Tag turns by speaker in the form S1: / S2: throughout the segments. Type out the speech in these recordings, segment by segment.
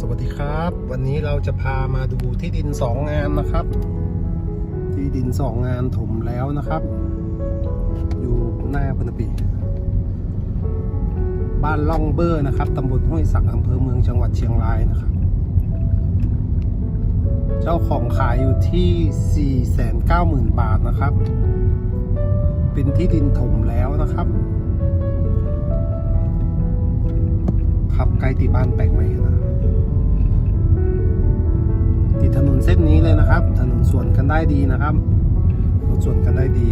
S1: สวัสดีครับ วันนี้เราจะพามาดูที่ดินสองงานนะครับ ที่ดินสองงานถมแล้วนะครับ อยู่หน้าพนปีบ้านล่องเบอร์นะครับตำบลห้วยสักอำเภอเมืองจังหวัดเชียงรายนะครับ เจ้าของขายอยู่ที่ 490,000 บาทนะครับ เป็นที่ดินถมแล้วนะครับขับไกลติบ้านแปลกไหมนะ ติดถนนเส้นนี้เลยนะครับ ถนนสวนกันได้ดีนะครับรถสวนกันได้ดี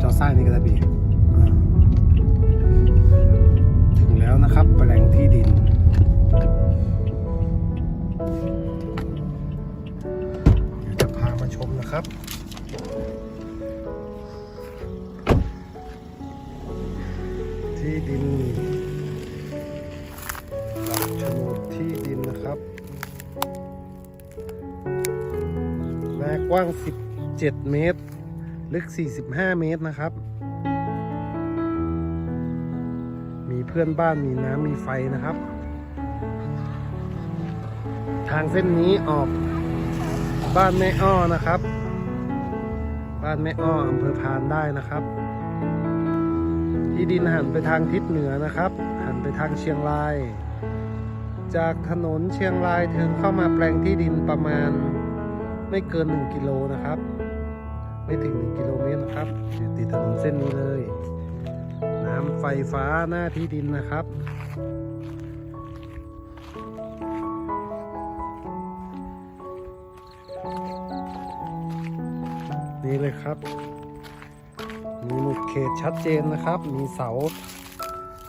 S1: จอซ้ายนี่ก็ได้บีถึงแล้วนะครับแปลงที่ดินเดี๋ยวจะพามาชมนะครับที่ดิน กว้าง 17 เมตร ลึก 45 เมตรนะครับ มีเพื่อนบ้านมีน้ำมีไฟนะครับ ทางเส้นนี้ออกบ้านแม่อ้อนะครับ บ้านแม่อ้ออำเภอพานได้นะครับ ที่ดินหันไปทางทิศเหนือนะครับ หันไปทางเชียงราย จากถนนเชียงรายถึงเข้ามาแปลงที่ดินประมาณ ไม่เกิน 1 กิโลนะครับ ไม่ถึง 1 กิโลเมตรนะครับอยู่ติดถนนเส้นนี้เลย น้ำไฟฟ้าหน้าที่ดินนะครับนี่เลยครับ มีหมุดเขตชัดเจนนะครับ มีเสา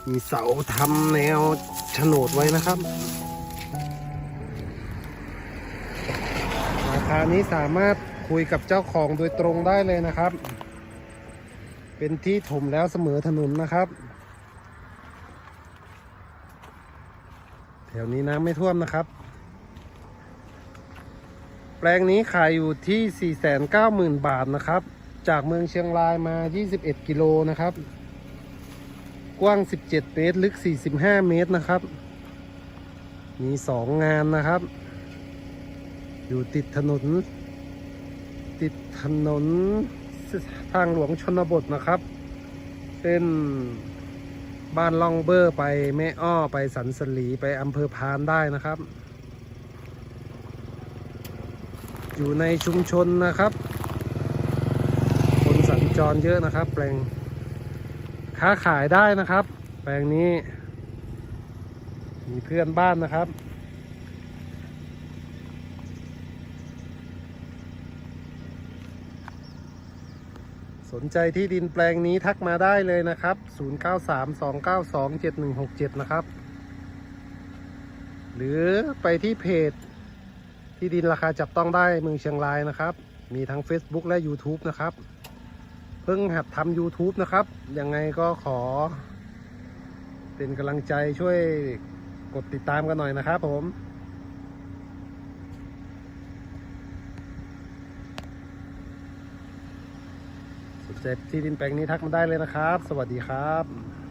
S1: มีเสาทำแนวโฉนดไว้นะครับาคานี้สามารถคุยกับเจ้าของโดยตรงได้เลยนะครับ เป็นที่ถมแล้วเสมอถนนนะครับ แถวนี้น้ำไม่ท่วมนะครับ แปลงนี้ขายอยู่ที่ 490,000 บาทนะครับ จากเมืองเชียงรายมา 21 กิโลนะครับ กว้าง 17 เมตร ลึก 45 เมตรนะครับ มี 2 งานนะครับ อยู่ติดถนน ติดถนนทางหลวงชนบทนะครับเป็นบ้านล่องเบอร์ไปแม่อ้อไปสันสลีไปอำเภอพานได้นะครับ อยู่ในชุมชนนะครับ คนสัญจรเยอะนะครับ แปลงค้าขายได้นะครับ แปลงนี้ มีเพื่อนบ้านนะครับ สนใจที่ดินแปลงนี้ทักมาได้เลยนะครับ 0932927167 นะครับ หรือไปที่เพจที่ดินราคาจับต้องได้เมืองเชียงรายนะครับ มีทั้ง Facebook และ YouTube นะครับ เพิ่งหัดทำ YouTube นะครับ ยังไงก็ขอ เป็นกำลังใจช่วยกดติดตามกันหน่อยนะครับผม สนใจที่ดินแปลงนี้ทักมาได้เลยนะครับ สวัสดีครับ